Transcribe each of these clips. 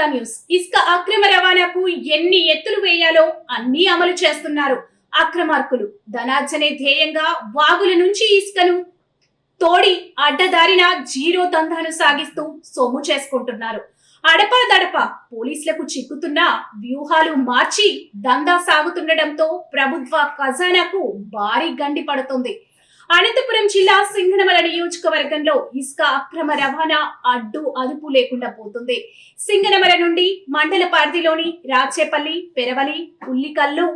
Welcome news. ఇసుక అక్రమ రవాణాకు ఎన్ని ఎత్తులు వేయాలో అన్ని అమలు చేస్తున్నారు. అక్రమార్కులు ధనార్జనే ధ్యేయంగా వాగుల నుంచి ఇసుకను తోడి అడ్డదారిన జీరో దందాను సాగిస్తూ సొమ్ము చేసుకుంటున్నారు. అడపా దడప పోలీసులకు చిక్కుతున్న వ్యూహాలు మార్చి దందా సాగుతుండటంతో ప్రభుత్వ ఖజానాకు భారీ గండి పడుతుంది. అనంతపురం జిల్లా సింగనమల నియోజకవర్గంలో ఇసుక అక్రమ రవాణా అడ్డు అదుపు లేకుండా పోతుంది. సింగనమల నుండి మండల పరిధిలోని రాచేపల్లి పెరవలి ఉల్లికల్లు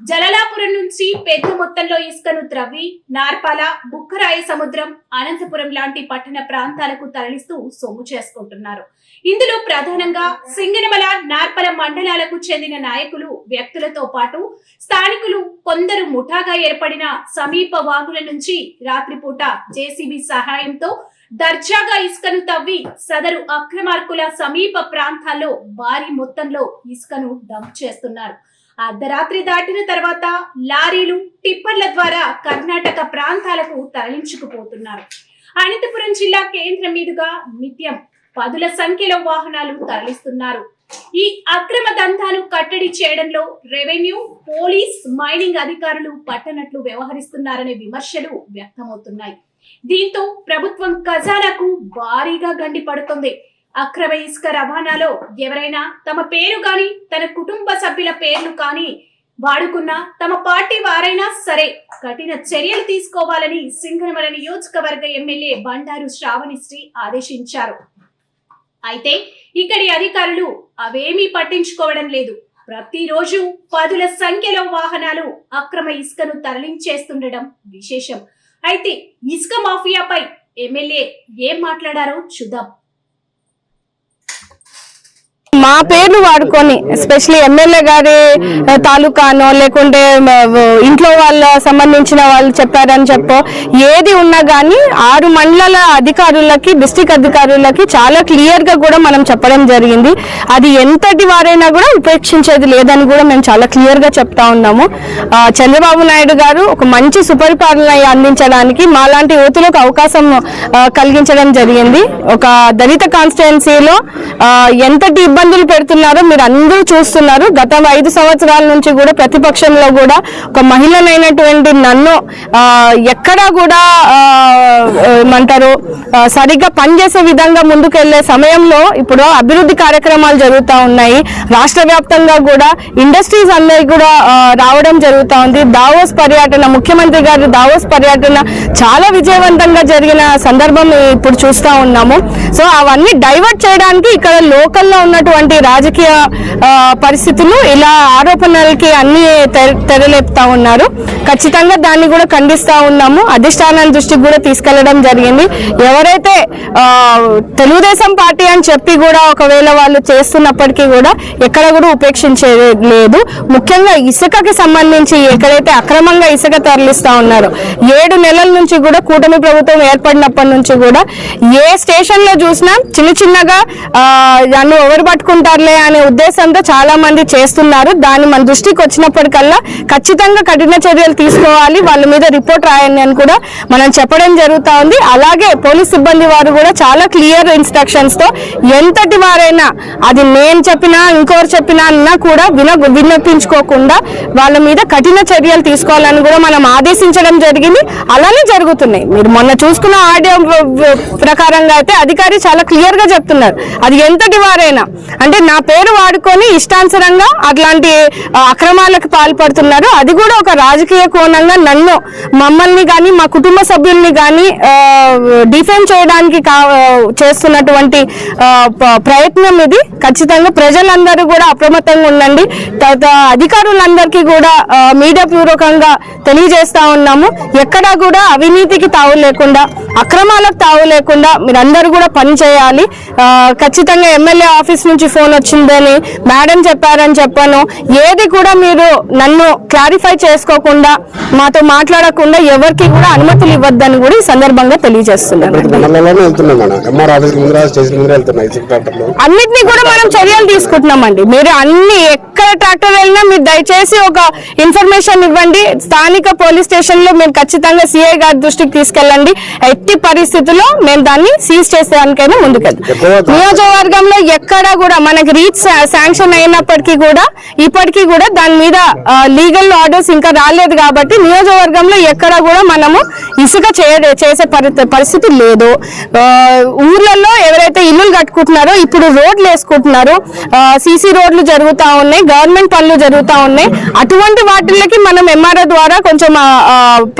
జలలాపురం నుంచి పెద్ద మొత్తంలో ఇసుకను త్రవ్వి నార్పాల బుక్కరాయ సముద్రం అనంతపురం లాంటి పట్టణ ప్రాంతాలకు తరలిస్తూ సొమ్ము చేసుకుంటున్నారు. ఇందులో ప్రధానంగా సింగనమల నార్పల మండలాలకు చెందిన నాయకులు వ్యక్తులతో పాటు స్థానికులు కొందరు ముఠాగా ఏర్పడిన సమీప వాగుల నుంచి రాత్రిపూట జేసీబీ సహాయంతో దర్జాగా ఇసుకను తవ్వి సదరు అక్రమార్కుల సమీప ప్రాంతాల్లో భారీ మొత్తంలో ఇసుకను డంప్ చేస్తున్నారు. అర్ధరాత్రి దాటిన తర్వాత లారీలు టిప్పర్ల ద్వారా కర్ణాటక ప్రాంతాలకు తరలించుకుపోతున్నారు. అనంతపురం జిల్లా కేంద్రం మీదుగా నిత్యం పదుల సంఖ్యలో వాహనాలు తరలిస్తున్నారు. ఈ అక్రమ దంతాలు కట్టడి చేయడంలో రెవెన్యూ పోలీస్ మైనింగ్ అధికారులు పట్టనట్లు వ్యవహరిస్తున్నారనే విమర్శలు వ్యక్తమవుతున్నాయి. దీంతో ప్రభుత్వం ఖజానాకు భారీగా గండి పడుతుంది. అక్రమ ఇసుక రవాణాలో ఎవరైనా తమ పేరు కానీ తన కుటుంబ సభ్యుల పేర్లు కానీ వాడుకున్న తమ పార్టీ వారైనా సరే కఠిన చర్యలు తీసుకోవాలని సింగనమల నియోజకవర్గ ఎమ్మెల్యే బండారు శ్రావణిశ్రీ ఆదేశించారు. అయితే ఇక్కడి అధికారులు అవేమీ పట్టించుకోవడం లేదు. ప్రతిరోజు పదుల సంఖ్యలో వాహనాలు అక్రమ ఇసుకను తరలించేస్తుండడం విశేషం. అయితే ఇసుక మాఫియాపై ఎమ్మెల్యే ఏం మాట్లాడారో చూద్దాం. మా పేర్లు వాడుకొని ఎస్పెషలీ ఎమ్మెల్యే గారి తాలూకానో లేకుంటే ఇంట్లో వాళ్ళ సంబంధించిన వాళ్ళు చెప్పారని చెప్పో ఏది ఉన్నా కానీ ఆరు మండలాల అధికారులకి డిస్టిక్ అధికారులకి చాలా క్లియర్గా కూడా మనం చెప్పడం జరిగింది. అది ఎంతటి వారైనా కూడా ఉపేక్షించేది లేదని కూడా మేము చాలా క్లియర్గా చెప్తా ఉన్నాము. చంద్రబాబు నాయుడు గారు ఒక మంచి సుపరిపాలన అందించడానికి మాలాంటి యువతులకు అవకాశం కలిగించడం జరిగింది. ఒక దళిత కాన్స్టిట్యున్సీలో ఎంతటి ఇబ్బంది ఇబ్బందులు పెడుతున్నారు. మీరు అందరూ చూస్తున్నారు. గత ఐదు సంవత్సరాల నుంచి కూడా ప్రతిపక్షంలో కూడా ఒక మహిళనైనటువంటి నన్ను ఎక్కడా కూడా ఏమంటారు సరిగ్గా పనిచేసే విధంగా ముందుకెళ్ళే సమయంలో ఇప్పుడు అభివృద్ధి కార్యక్రమాలు జరుగుతూ ఉన్నాయి. రాష్ట్ర వ్యాప్తంగా కూడా ఇండస్ట్రీస్ అన్నీ కూడా రావడం జరుగుతూ ఉంది. దావోస్ పర్యటన ముఖ్యమంత్రి గారి దావోస్ పర్యటన చాలా విజయవంతంగా జరిగిన సందర్భం ఇప్పుడు చూస్తూ ఉన్నాము. సో అవన్నీ డైవర్ట్ చేయడానికి ఇక్కడ లోకల్లో ఉన్నటువంటి రాజకీయ పరిస్థితులు ఇలా ఆరోపణలకి అన్ని తెరలేపుతా ఉన్నారు. ఖచ్చితంగా దాన్ని కూడా ఖండిస్తా ఉన్నాము. అధిష్టానం దృష్టికి కూడా తీసుకెళ్ళడం జరిగింది. ఎవరైతే తెలుగుదేశం పార్టీ అని చెప్పి కూడా ఒకవేళ వాళ్ళు చేస్తున్నప్పటికీ కూడా ఎక్కడ కూడా ఉపేక్షించేది లేదు. ముఖ్యంగా ఇసుకకి సంబంధించి ఎక్కడైతే అక్రమంగా ఇసుక తరలిస్తా ఉన్నారో ఏడు నెలల నుంచి కూడా కూటమి ప్రభుత్వం ఏర్పడినప్పటి నుంచి కూడా ఏ స్టేషన్లో చూసినా చిన్న చిన్నగా దాన్ని నన్ను ఎవరు పట్టుకుంటారులే అనే ఉద్దేశంతో చాలా మంది చేస్తున్నారు. దాన్ని మన దృష్టికి వచ్చినప్పటికల్లా ఖచ్చితంగా కఠిన చర్యలు తీసుకోవాలి. వాళ్ళ మీద రిపోర్ట్ రాయండి అని కూడా మనం చెప్పడం జరుగుతూ ఉంది. అలాగే పోలీస్ సిబ్బంది వారు కూడా చాలా క్లియర్ ఇన్స్ట్రక్షన్స్తో ఎంతటి వారైనా అది నేను చెప్పినా ఇంకోరు చెప్పినా అన్నా కూడా విన విన్నపించుకోకుండా వాళ్ళ మీద కఠిన చర్యలు తీసుకోవాలని కూడా మనం ఆదేశించడం జరిగింది. అలానే జరుగుతున్నాయి. మీరు మొన్న చూసుకున్న ఆడియో ప్రకారంగా అయితే అధికారి చాలా క్లియర్గా చెప్తున్నారు. అది ఎంతటి వారైనా అంటే నా పేరు వాడుకొని ఇష్టానుసరంగా అట్లాంటి అక్రమాలకు పాల్పడుతున్నారు. అది కూడా ఒక రాజకీయ కోణంగా నన్ను మమ్మల్ని కానీ మా కుటుంబ సభ్యుల్ని కానీ డిఫెండ్ చేయడానికి కా చేస్తున్నటువంటి ప్రయత్నం ఇది. ఖచ్చితంగా ప్రజలందరూ కూడా అప్రమత్తంగా ఉండండి. తర్వాత అధికారులందరికీ కూడా మీడియా పూర్వకంగా తెలియజేస్తా ఉన్నాము. ఎక్కడా కూడా అవినీతికి తావు లేకుండా అక్రమాలకు తావు లేకుండా మీరందరూ కూడా పని చేయాలి. ఆ, ఖచ్చితంగా ఎమ్మెల్యే ఆఫీస్ నుంచి ఫోన్ వచ్చిందని మేడం చెప్పారని చెప్పాను. ఏది కూడా మీరు నన్ను క్లారిఫై చేసుకోకుండా మాతో మాట్లాడకుండా ఎవరికి కూడా అనుమతులు ఇవ్వద్దని కూడా ఈ సందర్భంగా తెలియజేస్తున్నాను. అన్నిటినీ కూడా మనం చర్యలు తీసుకుంటున్నామండి. మీరు అన్ని ఎక్కడ ట్రాక్టర్ వెళ్ళినా మీరు దయచేసి ఒక ఇన్ఫర్మేషన్ ఇవ్వండి. స్థానిక పోలీస్ స్టేషన్లో మీరు ఖచ్చితంగా సిఐ గారి దృష్టికి తీసుకెళ్ళండి. ఎట్టి పరిస్థితుల్లో మేము దాన్ని సీజ్ చేసేదానికైనా ముందుకెళ్తాం. నియోజకవర్గంలో ఎక్కడ కూడా మనకి రీచ్ శాంక్షన్ అయినప్పటికీ కూడా ఇప్పటికీ కూడా దాని మీద లీగల్ ఆర్డర్స్ ఇంకా రాలేదు కాబట్టి నియోజకవర్గంలో ఎక్కడ కూడా మనము ఇసుక చేసే పరి- పరిస్థితి లేదు. ఊర్లలో ఎవరైతే ఇల్లులు కట్టుకుంటున్నారో ఇప్పుడు రోడ్లు వేసుకుంటున్నారు సీసీ రోడ్లు జరుగుతా ఉన్నాయి. గవర్నమెంట్ పనులు జరుగుతూ ఉన్నాయి. అటువంటి వాటిలకి మనం ఎంఆర్ఓ ద్వారా కొంచెం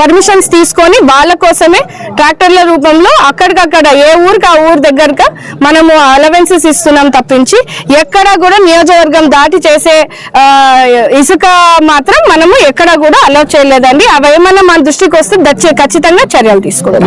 పర్మిషన్స్ తీసుకొని వాళ్ళ కోసమే ట్రాక్టర్ల రూపంలో అక్కడికక్కడ ఏ ఊరికి ఆ ఊరు దగ్గరగా మనము అలవెన్సెస్ ఇస్తున్నాం తప్పించి ఎక్కడ కూడా నియోజకవర్గం దాటి చేసే ఇసుక మాత్రం మనము ఎక్కడ కూడా అలౌ చేయలేదండి. అవి ఏమన్నా మన దృష్టికి వస్తే ఖచ్చితంగా చర్యలు తీసుకుంటాం